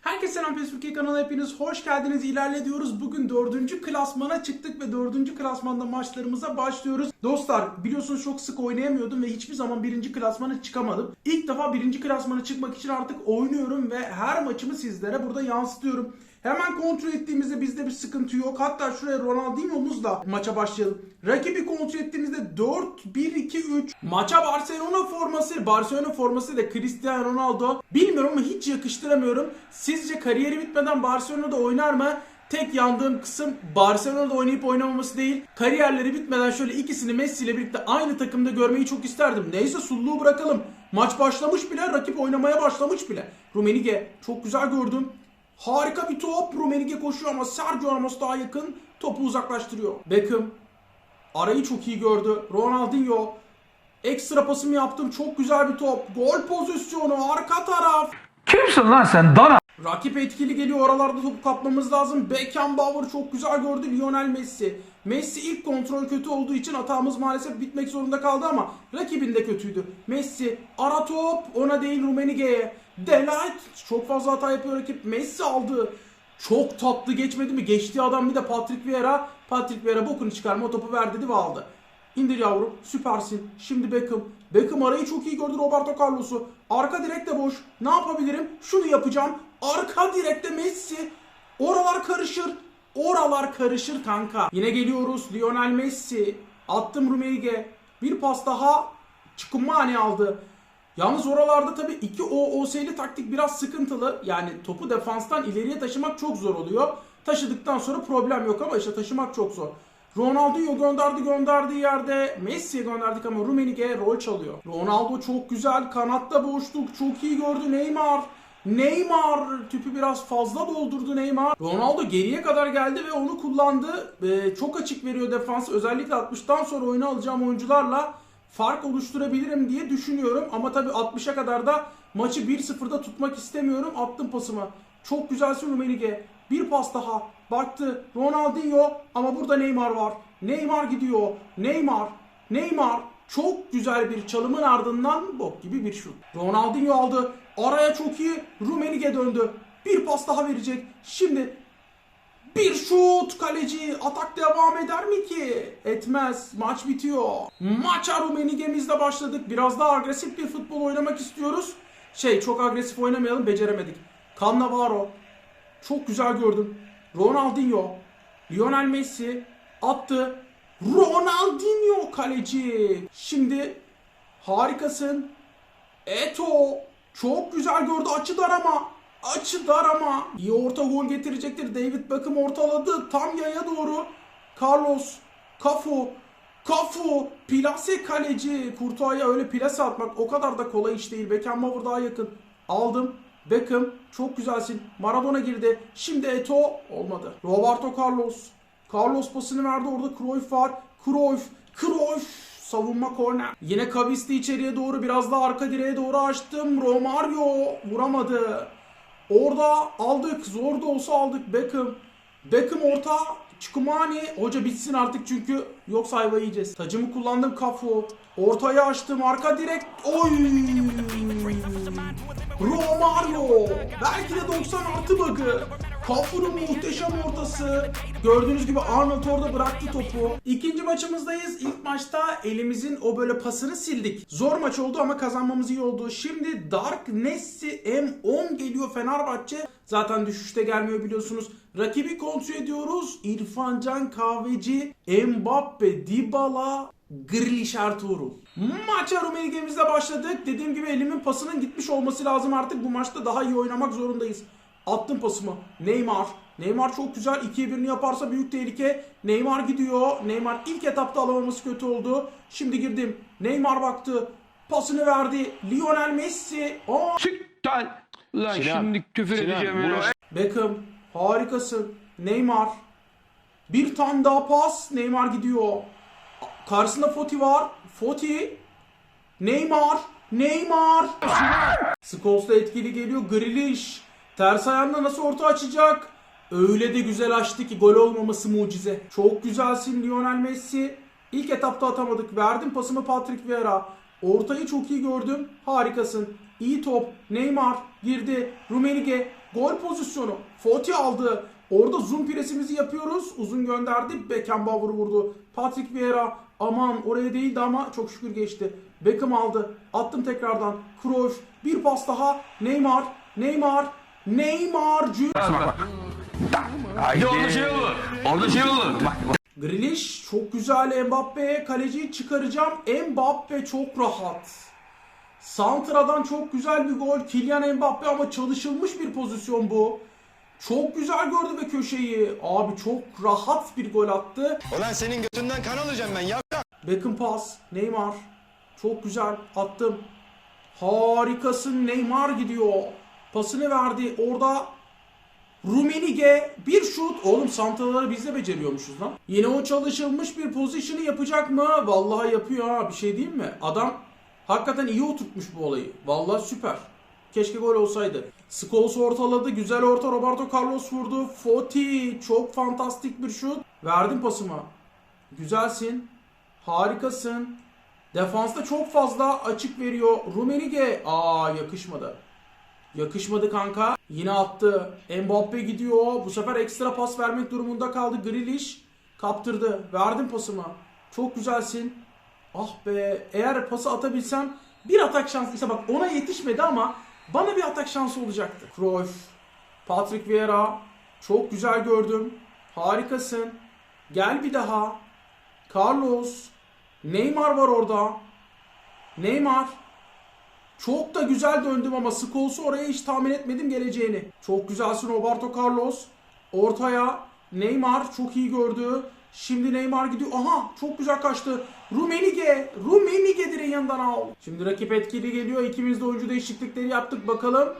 Herkese selam PES Türkiye kanalına hepiniz hoş geldiniz. İlerle diyoruz. Bugün dördüncü klasmana çıktık ve dördüncü klasmanda maçlarımıza başlıyoruz. Dostlar biliyorsunuz çok sık oynayamıyordum ve hiçbir zaman birinci klasmana çıkamadım. İlk defa birinci klasmana çıkmak için artık oynuyorum ve her maçımı sizlere burada yansıtıyorum. Hemen kontrol ettiğimizde bizde bir sıkıntı yok. Hatta şuraya Ronaldinho'muzla maça başlayalım. Rakibi kontrol ettiğimizde 4-1-2-3 maça Barcelona forması, Barcelona forması da Cristiano Ronaldo. Bilmiyorum ama hiç yakıştıramıyorum. Sizce kariyeri bitmeden Barcelona'da oynar mı? Tek yandığım kısım Barcelona'da oynayıp oynamaması değil. Kariyerleri bitmeden şöyle ikisini Messi ile birlikte aynı takımda görmeyi çok isterdim. Neyse sulluğu bırakalım. Maç başlamış bile, rakip oynamaya başlamış bile. Rumenige çok güzel gördüm. Harika bir top. Rumenige koşuyor ama Sergio Ramos daha yakın. Topu uzaklaştırıyor. Beckham arayı çok iyi gördü. Ronaldinho ekstra pasımı yaptım. Çok güzel bir top. Gol pozisyonu. Arka taraf. Kimsin lan sen dana? Rakip etkili geliyor. Oralarda topu kapmamız lazım. Beckenbauer çok güzel gördü. Lionel Messi. Messi ilk kontrol kötü olduğu için hatamız maalesef bitmek zorunda kaldı ama rakibin de kötüydü. Messi ara top ona değil Rumenige'ye. Delight çok fazla hata yapıyor rakip. Messi aldı. Çok tatlı geçmedi mi? Geçtiği adam bir de Patrick Vieira. Patrick Vieira bokunu çıkarma o topu ver dedi ve aldı. İndir yavrum süpersin. Şimdi Beckham. Beckham arayı çok iyi gördü Roberto Carlos'u. Arka direkt de boş. Ne yapabilirim? Şunu yapacağım. Arka direkte Messi. Oralar karışır. Oralar karışır kanka. Yine geliyoruz. Lionel Messi. Attım Rummenigge. Bir pas daha. Çıkınmani aldı. Yalnız oralarda tabii iki OOS'li taktik biraz sıkıntılı. Yani topu defanstan ileriye taşımak çok zor oluyor. Taşıdıktan sonra problem yok ama işte taşımak çok zor. Ronaldinho gönderdi gönderdiği yerde Messi'ye gönderdik ama Rummenigge rol çalıyor. Ronaldo çok güzel kanatta boşluk çok iyi gördü Neymar. Neymar tüpü biraz fazla doldurdu Neymar. Ronaldo geriye kadar geldi ve onu kullandı. Ee, çok açık veriyor defans. Özellikle 60'tan sonra oyunu alacağım oyuncularla fark oluşturabilirim diye düşünüyorum. Ama tabii 60'a kadar da maçı 1-0'da tutmak istemiyorum. Attım pasımı. Çok güzelsin Rummenigge. Bir pas daha. Baktı Ronaldinho ama burada Neymar var. Neymar gidiyor. Neymar. Neymar. Çok güzel bir çalımın ardından bok gibi bir şut. Ronaldinho aldı. Araya çok iyi. Rummenigge döndü. Bir pas daha verecek. Şimdi bir şut kaleci atak devam eder mi ki? Etmez. Maç bitiyor. Maça Rummenigge'mizle başladık. Biraz daha agresif bir futbol oynamak istiyoruz. Şey çok agresif oynamayalım beceremedik. Cannavaro. Çok güzel gördüm. Ronaldinho. Lionel Messi attı. Ronaldinho kaleci. Şimdi harikasın. Eto. Çok güzel gördü. Açı dar ama. Açı dar ama. İyi orta gol getirecektir. David Beckham ortaladı. Tam yaya doğru. Carlos. Cafu. Cafu. Plase kaleci. Kurtuğa'ya öyle plase atmak o kadar da kolay iş değil. Beckenbauer daha yakın. Aldım. Beckham çok güzelsin. Maradona girdi. Şimdi Eto olmadı. Roberto Carlos. Carlos pasını verdi orada Cruyff var. Cruyff. Cruyff. Savunma korner. Yine Kavisti içeriye doğru biraz daha arka direğe doğru açtım. Romario vuramadı. Orada aldık. Zor da olsa aldık. Beckham. Beckham orta. Çukumani. Hoca bitsin artık çünkü yoksa ayva yiyeceğiz. Tacımı kullandım Kafu. Ortaya açtım. Arka direkt. Oy. Romario. Belki de 90 artı bug'ı. Kafu'nun muhteşem ortası. Gördüğünüz gibi Arnold orada bıraktı topu. İkinci maçımızdayız. İlk maçta elimizin o böyle pasını sildik. Zor maç oldu ama kazanmamız iyi oldu. Şimdi Dark Nessi M10 geliyor Fenerbahçe. Zaten düşüşte gelmiyor biliyorsunuz. Rakibi kontrol ediyoruz. İrfan Can Kahveci, Mbappe, Dybala, Grealish Ertuğrul. Maça Rummenigge'mizle başladık. Dediğim gibi elimin pasının gitmiş olması lazım artık. Bu maçta daha iyi oynamak zorundayız. Attım pasımı. Neymar. Neymar çok güzel. 2'ye 1'ini yaparsa büyük tehlike. Neymar gidiyor. Neymar ilk etapta alamaması kötü oldu. Şimdi girdim. Neymar baktı. Pasını verdi. Lionel Messi. Aa! Siktir. Lan Sinan, şimdi küfür Sinan, edeceğim. Beckham. Harikasın. Neymar. Bir tane daha pas. Neymar gidiyor. Karşısında Foti var. Foti. Neymar. Neymar. Scholes'la etkili geliyor. Grealish. Ters ayağında nasıl orta açacak? Öyle de güzel açtı ki gol olmaması mucize. Çok güzelsin Lionel Messi. İlk etapta atamadık. Verdim pasımı Patrick Vieira. Ortayı çok iyi gördüm. Harikasın. İyi top. Neymar girdi. Rummenigge Gol pozisyonu. Foti aldı. Orada zoom presimizi yapıyoruz. Uzun gönderdi. Beckenbauer vurdu. Patrick Vieira aman oraya değildi ama çok şükür geçti. Beckham aldı. Attım tekrardan. Cruyff. Bir pas daha. Neymar. Neymar. Neymar. Cü- Bak bak. Haydi. Orada şey olur. Orada şey olur. Bak. Grealish çok güzel Mbappe'ye kaleciyi çıkaracağım. Mbappe çok rahat. Santra'dan çok güzel bir gol. Kylian Mbappe ama çalışılmış bir pozisyon bu. Çok güzel gördü ve köşeyi. Abi çok rahat bir gol attı. Ulan senin götünden kan alacağım ben ya. Beckham pas. Neymar. Çok güzel attım. Harikasın Neymar gidiyor. Pasını verdi. Orada Rumenige bir şut. Oğlum santraları biz de beceriyormuşuz lan. Yine o çalışılmış bir pozisyonu yapacak mı? Vallahi yapıyor ha. Bir şey diyeyim mi? Adam hakikaten iyi oturtmuş bu olayı. Vallahi süper. Keşke gol olsaydı. Scholes ortaladı. Güzel orta. Roberto Carlos vurdu. Foti. Çok fantastik bir şut. Verdim pasımı. Güzelsin. Harikasın. Defansta çok fazla açık veriyor. Rumenige. Aa yakışmadı. Yakışmadı kanka. Yine attı. Mbappe gidiyor. Bu sefer ekstra pas vermek durumunda kaldı. Grealish kaptırdı. Verdim pasımı. Çok güzelsin. Ah be. Eğer pası atabilsem bir atak şansı. İşte bak ona yetişmedi ama bana bir atak şansı olacaktı. Cruyff. Patrick Vieira. Çok güzel gördüm. Harikasın. Gel bir daha. Carlos. Neymar var orada. Neymar. Çok da güzel döndüm ama Scholes'u oraya hiç tahmin etmedim geleceğini. Çok güzelsin Roberto Carlos. Ortaya Neymar çok iyi gördü. Şimdi Neymar gidiyor. Aha çok güzel kaçtı. Rumenige. Rumenige direğin yanından al. Şimdi rakip etkili geliyor. İkimiz de oyuncu değişiklikleri yaptık. Bakalım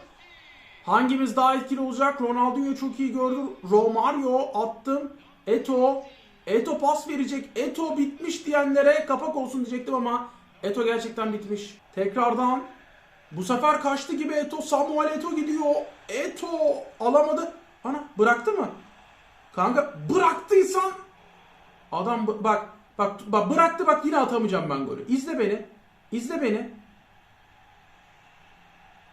hangimiz daha etkili olacak? Ronaldinho çok iyi gördü. Romario attım. Eto. Eto pas verecek. Eto bitmiş diyenlere kapak olsun diyecektim ama Eto gerçekten bitmiş. Tekrardan bu sefer kaçtı gibi Eto. Samuel Eto gidiyor. Eto alamadı. Ana bıraktı mı? Kanka bıraktıysan adam bak bak bak bıraktı bak yine atamayacağım ben golü. İzle beni. İzle beni.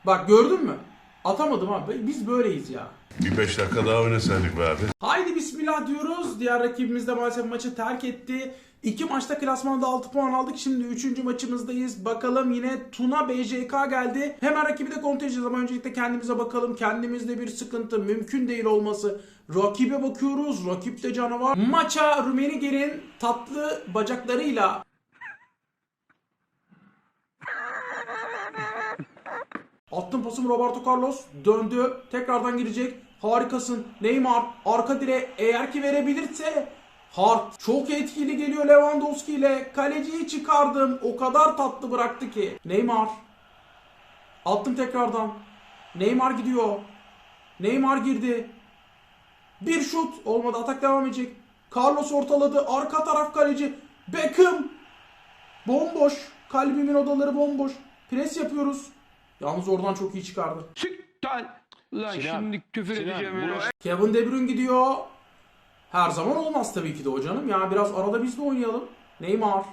Bak gördün mü? Atamadım abi. Biz böyleyiz ya. Bir beş dakika daha oynasaydık be abi. Haydi bismillah diyoruz. Diğer rakibimiz de maalesef maçı terk etti. İki maçta klasmanda 6 puan aldık. Şimdi 3. maçımızdayız. Bakalım yine Tuna BJK geldi. Hemen rakibi de kontrol edeceğiz ama öncelikle kendimize bakalım. Kendimizde bir sıkıntı mümkün değil olması. Rakibe bakıyoruz. Rakipte canavar. Maça Rumenige'nin tatlı bacaklarıyla Attım pasımı Roberto Carlos. Döndü. Tekrardan girecek. Harikasın. Neymar. Arka direğe eğer ki verebilirse Hart. Çok etkili geliyor Lewandowski ile. Kaleciyi çıkardım. O kadar tatlı bıraktı ki. Neymar. Attım tekrardan. Neymar gidiyor. Neymar girdi. Bir şut. Olmadı. Atak devam edecek. Carlos ortaladı. Arka taraf kaleci. Beckham. Bomboş. Kalbimin odaları bomboş. Pres yapıyoruz. Yalnız oradan çok iyi çıkardı. Siktir. Lan Sinan, şimdi küfür Sinan, edeceğim öyle. Kevin De Bruyne gidiyor. Her zaman olmaz tabii ki de o canım. Ya biraz arada biz de oynayalım. Neymar.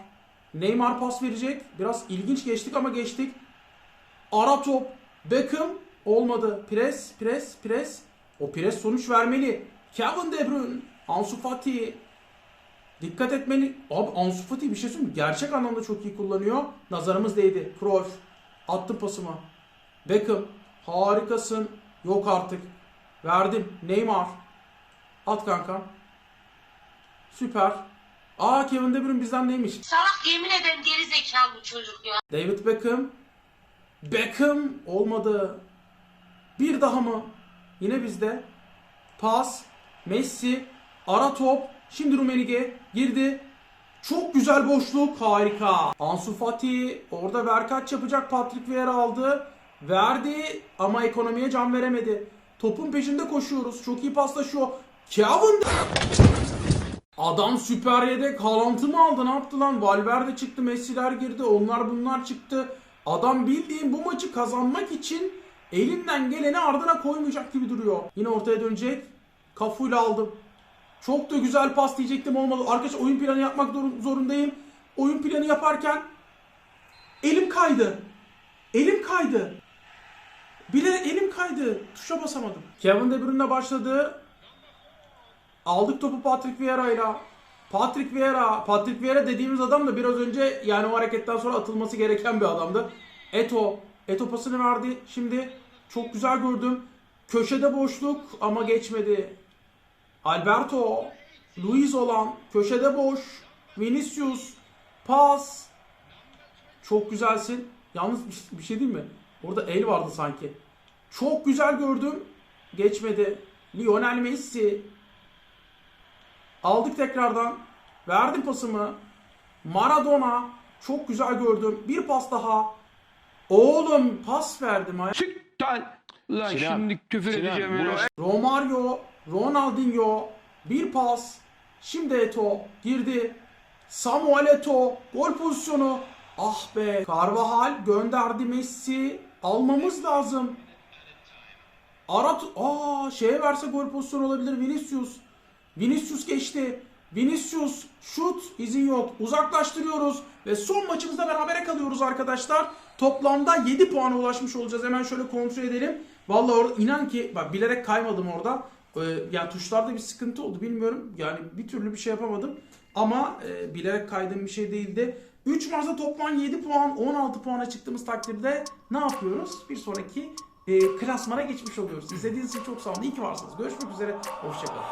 Neymar pas verecek. Biraz ilginç geçtik ama geçtik. Ara top. Beckham. Olmadı. Pres, pres, pres. O pres sonuç vermeli. Kevin De Bruyne. Ansu Fati. Dikkat etmeli. Abi Ansu Fati bir şey söyleyeyim? Gerçek anlamda çok iyi kullanıyor. Nazarımız değdi. Cruyff. Attım pasımı. Beckham. Harikasın. Yok artık. Verdim. Neymar. At kankam. Süper. Aa Kevin De Bruyne bizden neymiş? Salak yemin ederim geri zekalı bu çocuk ya. David Beckham. Beckham olmadı. Bir daha mı? Yine bizde. Pas. Messi. Ara top. Şimdi Rumenige girdi. Çok güzel boşluk. Harika. Ansu Fati orada verkaç yapacak. Patrick Vieira aldı. Verdi ama ekonomiye can veremedi. Topun peşinde koşuyoruz. Çok iyi paslaşıyor. Kevin Adam süper yedek Haaland'ı mı aldı ne yaptı lan? Valverde çıktı, Messi'ler girdi, onlar bunlar çıktı. Adam bildiğin bu maçı kazanmak için elinden geleni ardına koymayacak gibi duruyor. Yine ortaya dönecek. Kafuyla aldım. Çok da güzel pas diyecektim olmadı. Arkadaşlar oyun planı yapmak zorun- zorundayım. Oyun planı yaparken elim kaydı. Elim kaydı. Bile elim kaydı. Tuşa basamadım. Kevin De Bruyne başladı. Aldık topu Patrick Vieira'yla. Patrick Vieira, Patrick Vieira dediğimiz adam da biraz önce yani o hareketten sonra atılması gereken bir adamdı. Eto, Eto pasını verdi. Şimdi çok güzel gördüm. Köşede boşluk ama geçmedi. Alberto, Luis olan köşede boş. Vinicius, pas. Çok güzelsin. Yalnız bir- bir şey değil mi? Orada el vardı sanki. Çok güzel gördüm. Geçmedi. Lionel Messi. Aldık tekrardan. Verdim pasımı. Maradona. Çok güzel gördüm. Bir pas daha. Oğlum pas verdim. ay- Siktir. Lan Sinan, şimdi küfür Sinan, edeceğim. bu- öyle. Romario, Ronaldinho, bir pas. Şimdi Eto girdi. Samuel Eto, gol pozisyonu. Ah be. Carvajal gönderdi Messi. Almamız lazım. Arat, aa şeye verse gol pozisyonu olabilir Vinicius. Vinicius geçti. Vinicius şut izin yok. Uzaklaştırıyoruz ve son maçımızda berabere kalıyoruz arkadaşlar. Toplamda 7 puana ulaşmış olacağız. Hemen şöyle kontrol edelim. Vallahi orada inan ki bak bilerek kaymadım orada. Ee, yani tuşlarda bir sıkıntı oldu bilmiyorum. Yani bir türlü bir şey yapamadım. Ama e, bilerek kaydığım bir şey değildi. 3 maçta toplam 7 puan 16 puana çıktığımız takdirde ne yapıyoruz? Bir sonraki e, klasmana geçmiş oluyoruz. İzlediğiniz için çok sağ olun. İyi ki varsınız. Görüşmek üzere. Hoşçakalın.